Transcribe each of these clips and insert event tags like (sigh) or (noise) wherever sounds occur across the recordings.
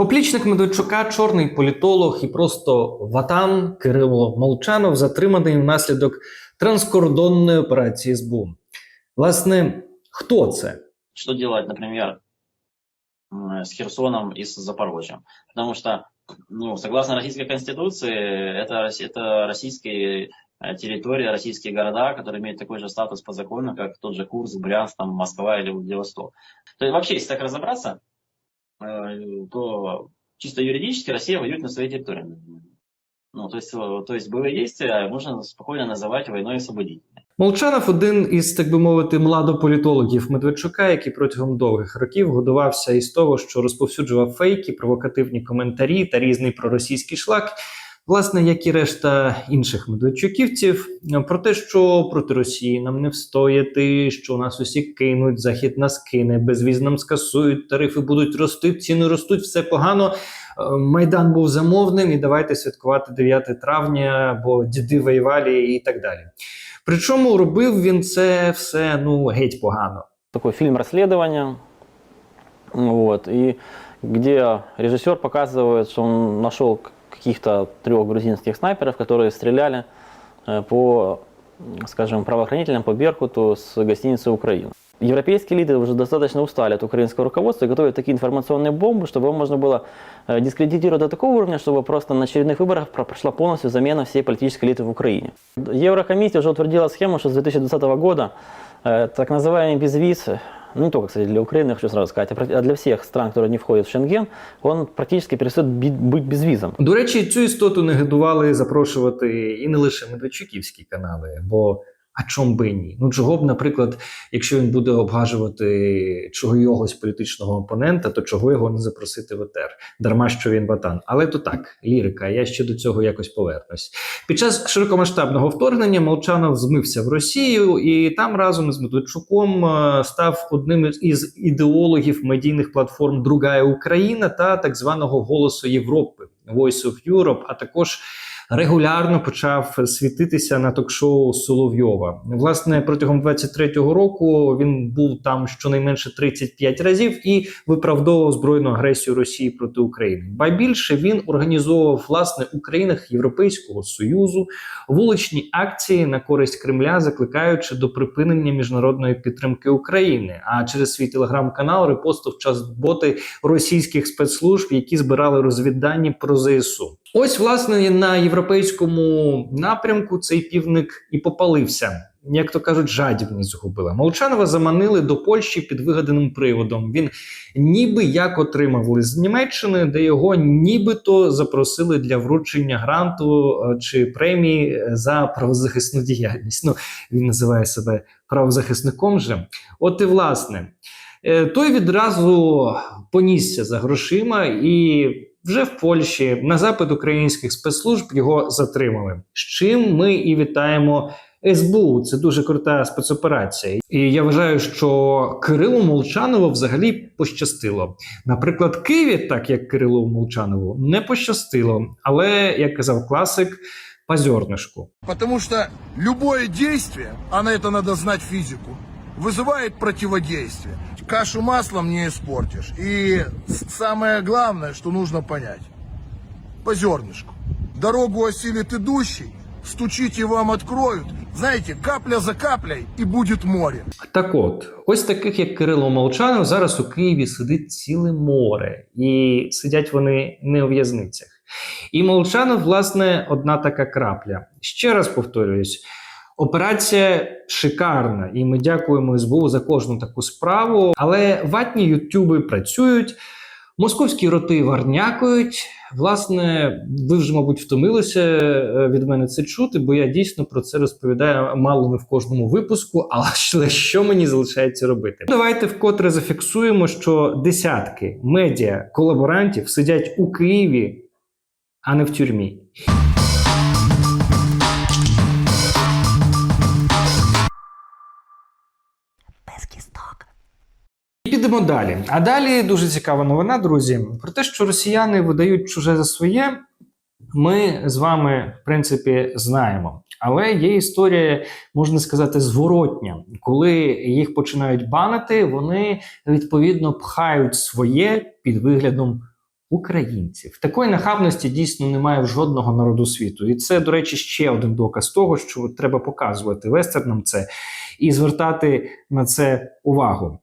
Поплічник Медведчука, чорний політолог і просто ватан Кирило Молчанов затриманий внаслідок транскордонної операції СБУ. Власне, хто це? что делать, например, м, с Херсоном и с Запорожьем. Потому что, ну, согласно Российской Конституции, это, Рос- это российские э, территории, российские города, которые имеют такой же статус по закону, как тот же Курск, Брянск, там, Москва или Владивосток. То есть вообще, если так разобраться, э, то чисто юридически Россия воюет на своей территории. Ну, то есть, э, то есть боевые действия можно спокойно называть войной освободительной. Молчанов один із, так би мовити, младополітологів Медведчука, який протягом довгих років годувався із того, що розповсюджував фейки, провокативні коментарі та різний проросійський шлак. Власне, як і решта інших медведчуківців, про те, що проти Росії нам не встояти, що нас усі кинуть, захід нас кине, безвіз нам скасують, тарифи будуть рости, ціни ростуть, все погано. Е, Майдан був замовним, і давайте святкувати 9 травня, бо діди воювали і так далі. Причому робив він це все ну геть погано. такой фильм расследования, вот, и где режиссер показывает, что он нашел каких-то трех грузинских снайперов, которые стреляли э, по, м, скажем, правоохранителям по Беркуту с гостиницы «Украина». Европейские лидеры уже достаточно устали от украинского руководства и готовят такие информационные бомбы, чтобы его можно было э, дискредитировать до такого уровня, чтобы просто на очередных выборах про- прошла полностью замена всей политической элиты в Украине. Еврокомиссия уже утвердила схему, что с 2020 года э, так называемый безвиз, ну не только, кстати, для Украины, хочу сразу сказать, а про- а для всех стран, которые не входят в Шенген, он практически перестает би- быть безвизом. До речі, цю істоту не гидували запрошувати і не лише медведчуківські канали, бо а чом би ні? Ну чого б, наприклад, якщо він буде обгажувати чогось політичного опонента, то чого його не запросити в ЕТР? Дарма що він батан. Але то так, лірика. Я ще до цього якось повернусь. Під час широкомасштабного вторгнення Молчанов змився в Росію, і там разом з Медведчуком е, став одним із ідеологів медійних платформ Другая Україна та так званого Голосу Європи Voice of Europe, а також регулярно почав світитися на ток-шоу Соловйова. Власне, протягом 23-го року він був там щонайменше 35 разів і виправдовував збройну агресію Росії проти України. Ба більше він організовував власне у країнах Європейського союзу вуличні акції на користь Кремля, закликаючи до припинення міжнародної підтримки України. А через свій телеграм-канал репостив чат-боти російських спецслужб, які збирали розвіддані про ЗСУ. Ось, власне, на європейському напрямку цей півник і попалився. Як то кажуть, жадібність згубила. Молчанова заманили до Польщі під вигаданим приводом. Він ніби як отримав лист з Німеччини, де його нібито запросили для вручення гранту е, чи премії е, за правозахисну діяльність. Ну він називає себе правозахисником. же. От і власне, е, той відразу понісся за грошима і. Вже в Польщі на запит українських спецслужб його затримали. З чим ми і вітаємо СБУ. Це дуже крута спецоперація. І я вважаю, що Кирилу Молчанову взагалі пощастило. Наприклад, Києві, так як Кирилу Молчанову, не пощастило. Але як казав класик, по зернышку. Потому что любое действие, а на это надо знать физику, вызывает противодействие. Кашу маслом не испортишь. И с- самое главное, что нужно понять. По зернышку. Дорогу осилит идущий, стучите вам откроют. Знаете, капля за каплей и будет море. Так от, ось таких, як Кирило Молчанов, зараз у Києві сидить ціле море, і сидять вони не у в'язницях. І Молчанов, власне, одна така крапля. Ще раз повторююсь. Операція шикарна, і ми дякуємо СБУ за кожну таку справу. Але ватні ютюби працюють, московські роти варнякують. Власне, ви вже, мабуть, втомилися е, від мене це чути, бо я дійсно про це розповідаю мало не в кожному випуску. (laughs) Але що, мені залишається робити? Давайте вкотре зафіксуємо, що десятки медіа колаборантів сидять у Києві, а не в тюрмі. І підемо далі. А далі дуже цікава новина, друзі, про те, що росіяни видають чуже за своє. Ми з вами, в принципі, знаємо. Але є історія, можна сказати, зворотня. Коли їх починають банити, вони відповідно пхають своє під виглядом українців. Такої нахабності дійсно немає в жодного народу світу. І це, до речі, ще один доказ того, що треба показувати вестернам це і звертати на це увагу.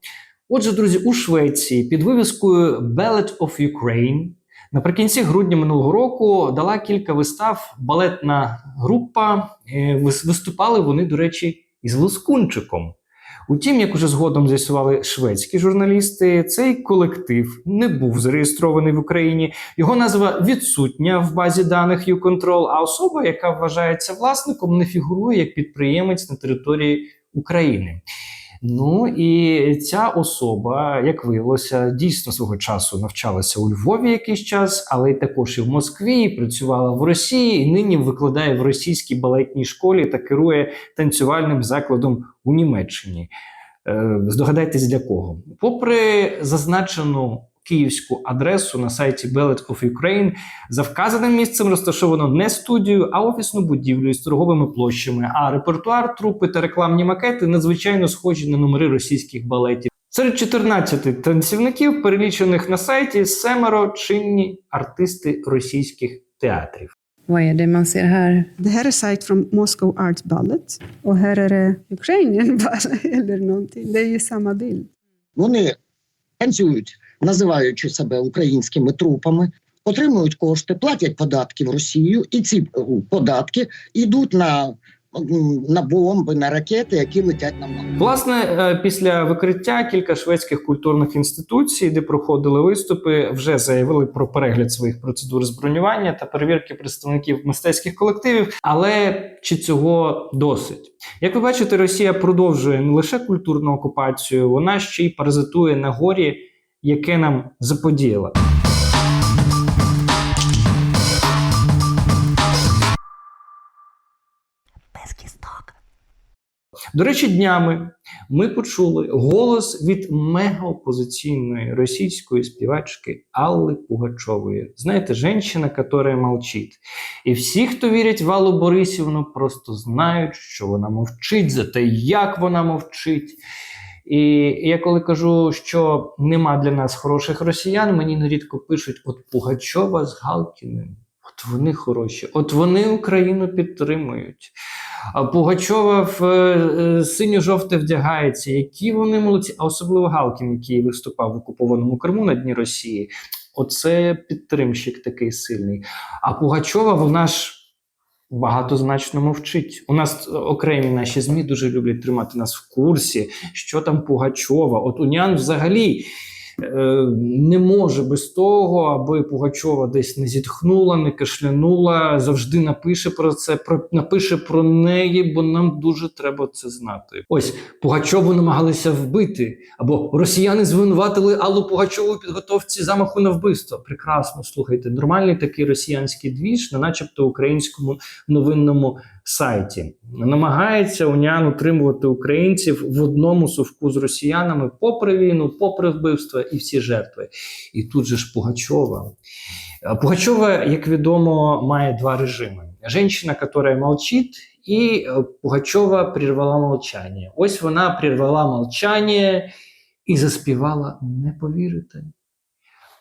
Отже, друзі, у Швеції під вивіскою Ballet of Ukraine наприкінці грудня минулого року дала кілька вистав балетна група. Е, Виступали вони, до речі, із Лоскунчиком. Утім, як уже згодом з'ясували шведські журналісти, цей колектив не був зареєстрований в Україні. Його назва відсутня в базі даних YouControl, а особа, яка вважається власником, не фігурує як підприємець на території України. Ну і ця особа, як виявилося, дійсно свого часу навчалася у Львові якийсь час, але й також і в Москві, і працювала в Росії, і нині викладає в російській балетній школі та керує танцювальним закладом у Німеччині. Е, Здогадайтесь для кого? Попри зазначену київську адресу на сайті Ballet of Ukraine, за вказаним місцем розташовано не студію, а офісну будівлю із торговими площами. А репертуар, трупи та рекламні макети надзвичайно схожі на номери російських балетів. Серед 14 танцівників, перелічених на сайті, семеро чинні артисти російських театрів. Vad är det man ser här? Det här är sajt från Moscow Arts Ballet. Och här är det Ukrainian (laughs) Ballet eller någonting. Det är ju samma bild. Вони танцюють, називаючи себе українськими трупами, отримують кошти, платять податки в Росію, і ці е, податки йдуть на, на бомби, на ракети, які летять на. Власне, е, після викриття кілька шведських культурних інституцій, де проходили виступи, вже заявили про перегляд своїх процедур з та перевірки представників мистецьких колективів. Але чи цього досить? Як ви бачите, Росія продовжує не лише культурну окупацію, вона ще й паразитує на горі, яке нам заподіяла. До речі, днями ми почули голос від мегаопозиційної російської співачки Алли Пугачової. Знаєте, жінка, яка мовчить. І всі, хто вірять в Аллу Борисівну, просто знають, що вона мовчить за те, як вона мовчить. І я коли кажу, що нема для нас хороших росіян, мені нерідко пишуть: от Пугачова з Галкіним. От вони хороші, от вони Україну підтримують. А Пугачова в е, синьо-жовте вдягається. Які вони молодці, а особливо Галкін, який виступав в окупованому Криму на дні Росії. Оце підтримщик такий сильний. А Пугачова, вона ж багатозначно мовчить. У нас окремі наші ЗМІ дуже люблять тримати нас в курсі, що там Пугачова. От Унян взагалі. Е, Не може без того, аби Пугачова десь не зітхнула, не кашлянула, завжди напише про це, про напише про неї, бо нам дуже треба це знати. Ось Пугачову намагалися вбити, або росіяни звинуватили Аллу Пугачову у підготовці замаху на вбивство. Прекрасно, слухайте, нормальний такий росіянський двіж на начебто українському новинному сайті. Намагається Унян утримувати українців в одному совку з росіянами, попри війну, попри вбивства і всі жертви. І тут же ж Пугачова. Пугачова, як відомо, має два режими: Женщина, яка молчить, і Пугачова прервала мовчання. Ось вона прервала мовчання і заспівала, не повірите.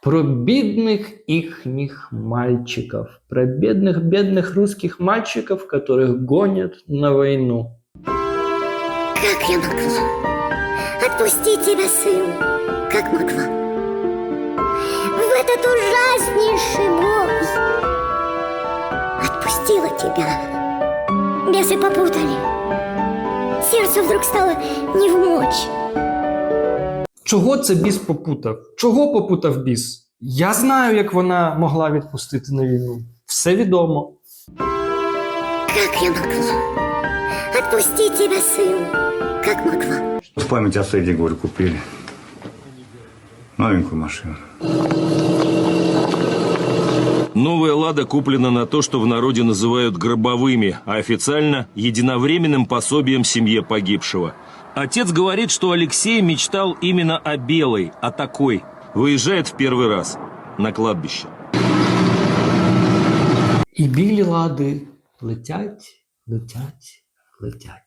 Про бедных ихних мальчиков, про бедных бедных русских мальчиков, которых гонят на войну. Как я могла отпустить тебя, сын, как могла? В этот ужаснейший бой отпустила тебя. Бесы попутали. Сердцу вдруг стало не в мочь. Чого це біс попутав? Чого попутав біс? Я знаю, як вона могла відпустити на війну. Все відомо. Как я могла отпустить тебя, сын, как могла? В память о Сэдди, говорю, купили. Новенькую машину. Новая «Лада» куплена на то, что в народе называют гробовыми, а официально – единовременным пособием семье погибшего. Отец говорит, что Алексей мечтал именно о белой, о такой. Выезжает в первый раз на кладбище. І білі лади летять, летять, летять.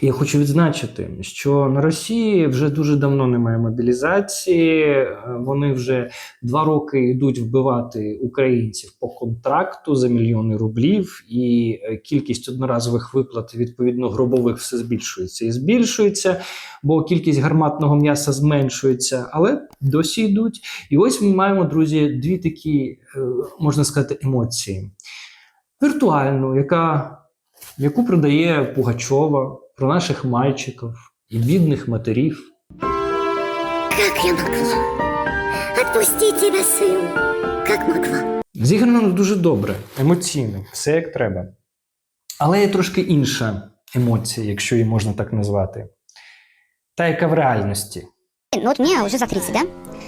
Я хочу відзначити, що на Росії вже дуже давно немає мобілізації. е, Вони вже два роки йдуть вбивати українців по контракту за мільйони рублів, і е, кількість одноразових виплат відповідно гробових все збільшується і збільшується, бо кількість гарматного м'яса зменшується, але досі йдуть. І ось ми маємо, друзі, дві такі, е, можна сказати, емоції: віртуальну, яка яку продає Пугачова про наших мальчиків і бідних матерів. Как я могла отпустить тебя, сын? Как могла? Зіграно дуже добре, емоційно, все як треба. Але є трошки інша емоція, якщо її можна так назвати. Та, яка в реальності. Ну вот мне уже за 30, да?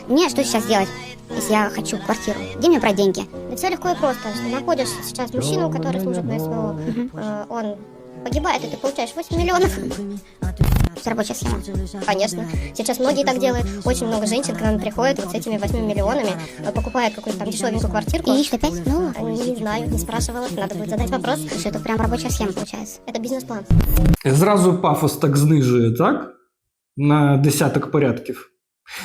Мне что сейчас делать, если я хочу квартиру? Где мне брать деньги? Все легко и просто. Находишь сейчас мужчину, который служит на СВО, э, он погибает, и ты получаешь 8 миллионов. Это рабочая схема. Конечно. Сейчас многие так делают. Очень много женщин к нам приходят вот с этими 8 миллионами, э, покупают какую-то там дешевенькую квартирку. И что, 5? Ну, не знаю, не спрашивала. Надо будет задать вопрос. Что это прям рабочая схема получается. Это бизнес-план. Зразу пафос так знижує, так? На десяток порядків.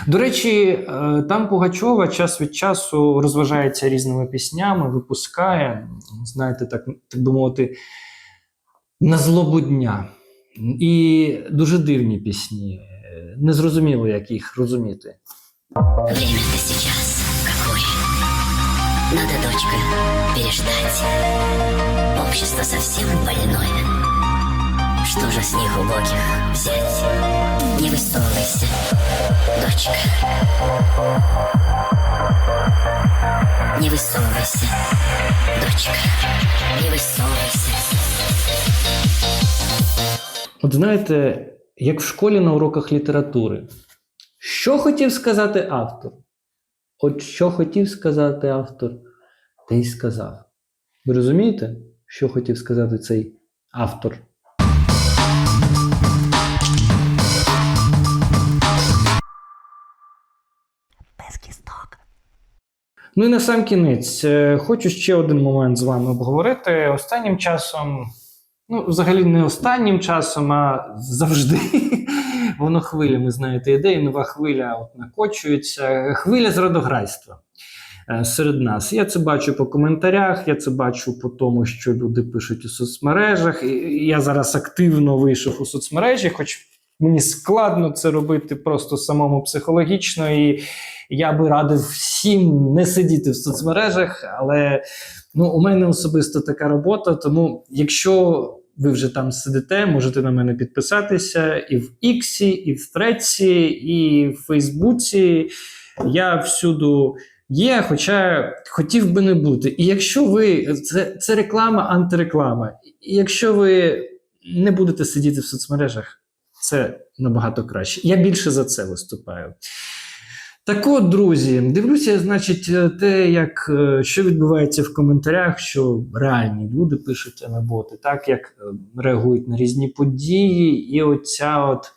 До речі, е, там Пугачова час від часу розважається різними піснями, випускає, знаєте, так, так би мовити, на злобу дня. І дуже дивні пісні. Незрозуміло, як їх розуміти. Время-то сейчас какое? Надо, дочка, переждать. Общество совсем больное. Что же с них убогих взять? Не высовывайся, дочка. Не высовывайся, дочка. Не высовывайся. От знаєте, як в школі на уроках літератури. Що хотів сказати автор? От що хотів сказати автор, те й сказав. Ви розумієте, що хотів сказати цей автор? Ну і на сам кінець, е, хочу ще один момент з вами обговорити. Останнім часом, ну, взагалі не останнім часом, а завжди (laughs) воно хвилями, знаєте, іде, і нова хвиля от накочується. Хвиля зрадограйства е, серед нас. Я це бачу по коментарях, я це бачу по тому, що люди пишуть у соцмережах. Я зараз активно вийшов у соцмережі, хоч мені складно це робити просто самому психологічно. І я би радив всім не сидіти в соцмережах, але ну, у мене особисто така робота. Тому, якщо ви вже там сидите, можете на мене підписатися і в Іксі, і в Треці, і в Фейсбуці. Я всюду є, хоча хотів би не бути. І якщо ви це, це реклама, антиреклама. І якщо ви не будете сидіти в соцмережах, це набагато краще. Я більше за це виступаю. Так от, друзі, дивлюся, значить, те, як е, що відбувається в коментарях, що реальні люди пишуть, а боти, так як е, реагують на різні події, і оця от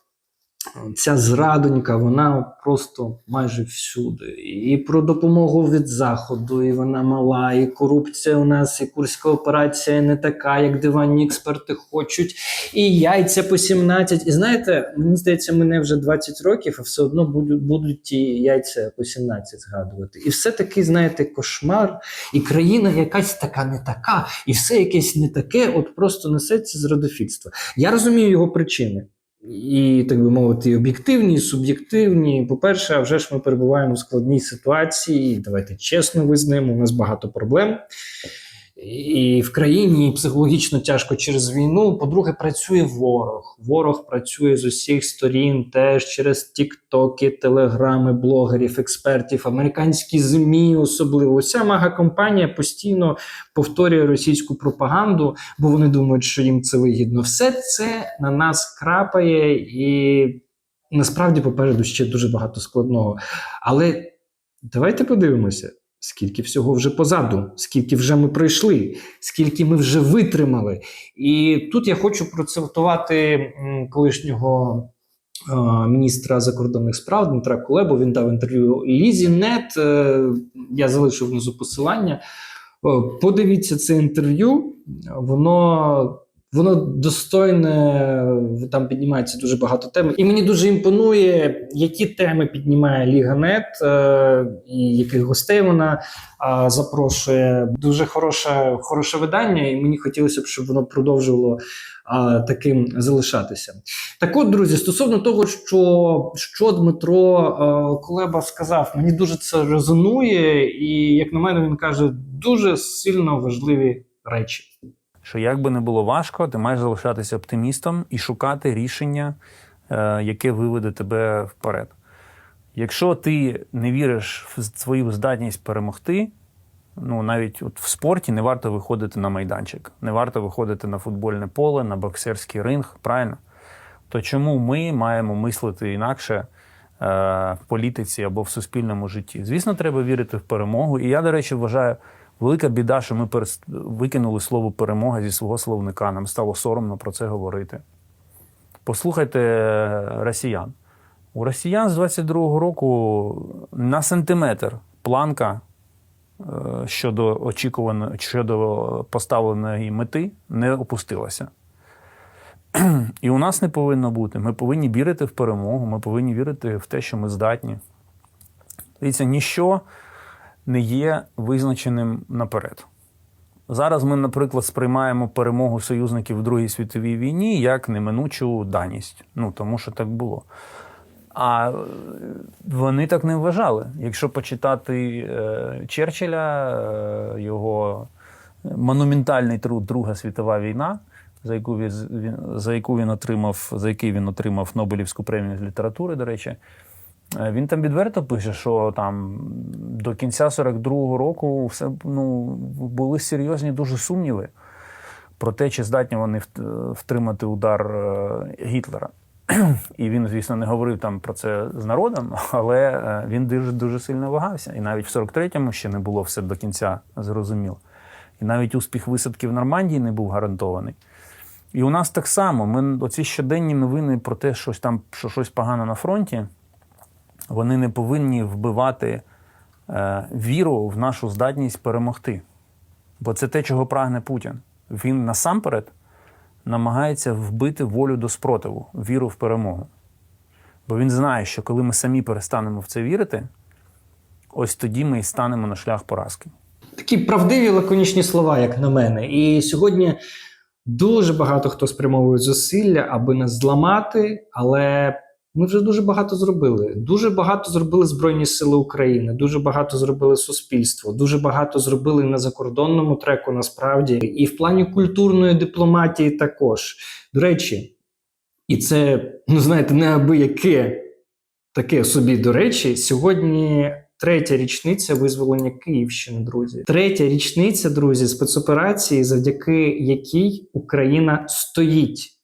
ця зрадонька, вона просто майже всюди. І про допомогу від заходу, і вона мала, і корупція у нас, і курська операція не така, як диванні експерти хочуть, і яйця по 17. І знаєте, мені здається, мене вже 20 років, а все одно будуть, будуть ті яйця по 17 згадувати. І все таки, знаєте, кошмар, і країна якась така не така, і все якесь не таке, от просто несеться з родофільства. Я розумію його причини. І, так би мовити, об'єктивні, і суб'єктивні. По-перше, вже ж ми перебуваємо в складній ситуації. Давайте чесно визнаємо, у нас багато проблем. І в країні і психологічно тяжко через війну. По-друге, працює ворог. Ворог працює з усіх сторін, теж через тіктоки, телеграми, блогерів, експертів, американські змі, особливо. Уся мага компанія постійно повторює російську пропаганду, бо вони думають, що їм це вигідно. Все це на нас крапає, і насправді попереду ще дуже багато складного. Але давайте подивимося. Скільки всього вже позаду, скільки вже ми пройшли, скільки ми вже витримали. І тут я хочу процитувати колишнього е, міністра закордонних справ Дмитра Кулебу. Він дав інтерв'ю Лізі Нет. Е, я залишу внизу посилання. Е, Подивіться це інтерв'ю. Воно Воно достойне, там піднімається дуже багато тем. І мені дуже імпонує, які теми піднімає Ліга Нет е, і яких гостей вона запрошує. Дуже хороше, хороше видання, і мені хотілося б, щоб воно продовжувало таким залишатися. Так от, друзі, стосовно того, що, що Дмитро е, Колеба сказав, мені дуже це резонує, і як на мене, він каже дуже сильно важливі речі. Що як би не було важко, ти маєш залишатися оптимістом і шукати рішення, е, яке виведе тебе вперед. Якщо ти не віриш в свою здатність перемогти, ну навіть от в спорті не варто виходити на майданчик, не варто виходити на футбольне поле, на боксерський ринг, правильно? То чому ми маємо мислити інакше е, в політиці або в суспільному житті? Звісно, треба вірити в перемогу. І я, до речі, вважаю, велика біда, що ми перес- викинули слово перемога зі свого словника. Нам стало соромно про це говорити. Послухайте е, росіян. У росіян з 22-го року на сантиметр планка е, щодо очікуваної, щодо поставленої мети не опустилася. (clears throat) І у нас не повинно бути. Ми повинні вірити в перемогу, ми повинні вірити в те, що ми здатні. Дивіться, ніщо не є визначеним наперед. Зараз ми, наприклад, сприймаємо перемогу союзників в Другій світовій війні як неминучу даність. Ну, тому що так було. А е, вони так не вважали. Якщо почитати е, Черчилля, е, його монументальний труд Друга світова війна, за яку він, за яку він отримав, за який він отримав Нобелівську премію з літератури, до речі, він там відверто пише, що там до кінця 42-го року все ну, були серйозні дуже сумніви про те, чи здатні вони втримати удар е, Гітлера. І він, звісно, не говорив там про це з народом, але е, він дуже дуже сильно вагався. І навіть в 43-му ще не було все до кінця зрозуміло. І навіть успіх висадки в Нормандії не був гарантований. І у нас так само. Ми оці щоденні новини про те, що там що щось погано на фронті, вони не повинні вбивати е, віру в нашу здатність перемогти. Бо це те, чого прагне Путін. Він насамперед намагається вбити волю до спротиву, віру в перемогу. Бо він знає, що коли ми самі перестанемо в це вірити, ось тоді ми і станемо на шлях поразки. Такі правдиві лаконічні слова, як на мене. І сьогодні дуже багато хто спрямовує зусилля, аби нас зламати, але ми вже дуже багато зробили. Дуже багато зробили Збройні Сили України, дуже багато зробили суспільство, дуже багато зробили на закордонному треку, насправді, і в плані культурної дипломатії також. До речі, і це, ну знаєте, неабияке таке собі до речі, сьогодні третя річниця визволення Київщини, друзі. Третя річниця, друзі, спецоперації, завдяки якій Україна стоїть.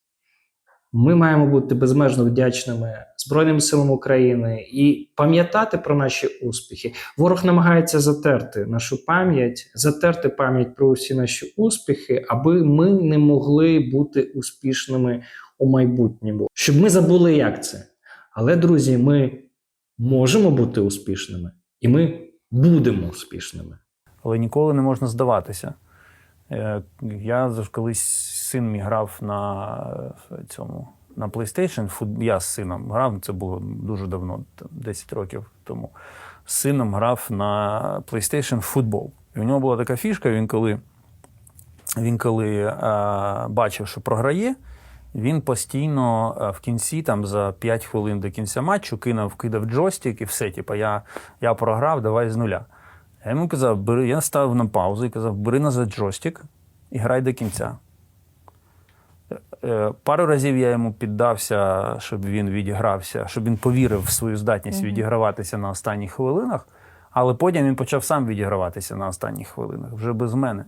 Ми маємо бути безмежно вдячними Збройним силам України і пам'ятати про наші успіхи. Ворог намагається затерти нашу пам'ять, затерти пам'ять про усі наші успіхи, аби ми не могли бути успішними у майбутньому. Щоб ми забули, як це. Але, друзі, ми можемо бути успішними, і ми будемо успішними. Але ніколи не можна здаватися. Е, Я колись син мій грав на е, цьому на PlayStation. Я з сином грав, це було дуже давно, 10 років тому. З сином грав на PlayStation футбол. І у нього була така фішка, він коли, він коли е, бачив, що програє, він постійно е, в кінці, там за 5 хвилин до кінця матчу, кинув, кидав джойстик і все. Типу, я, я програв, давай з нуля. Я йому казав, бери, я ставив на паузу і казав, бери назад джойстик і грай до кінця. Е, Пару разів я йому піддався, щоб він відігрався, щоб він повірив в свою здатність відіграватися на останніх хвилинах, але потім він почав сам відіграватися на останніх хвилинах, вже без мене.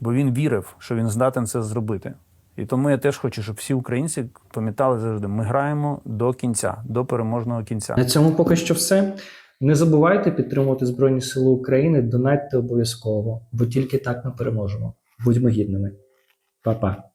Бо він вірив, що він здатен це зробити. І тому я теж хочу, щоб всі українці пам'ятали завжди, ми граємо до кінця, до переможного кінця. На цьому поки що все. Не забувайте підтримувати Збройні Сили України, донатьте обов'язково, бо тільки так ми переможемо. Будьмо гідними. Па-па.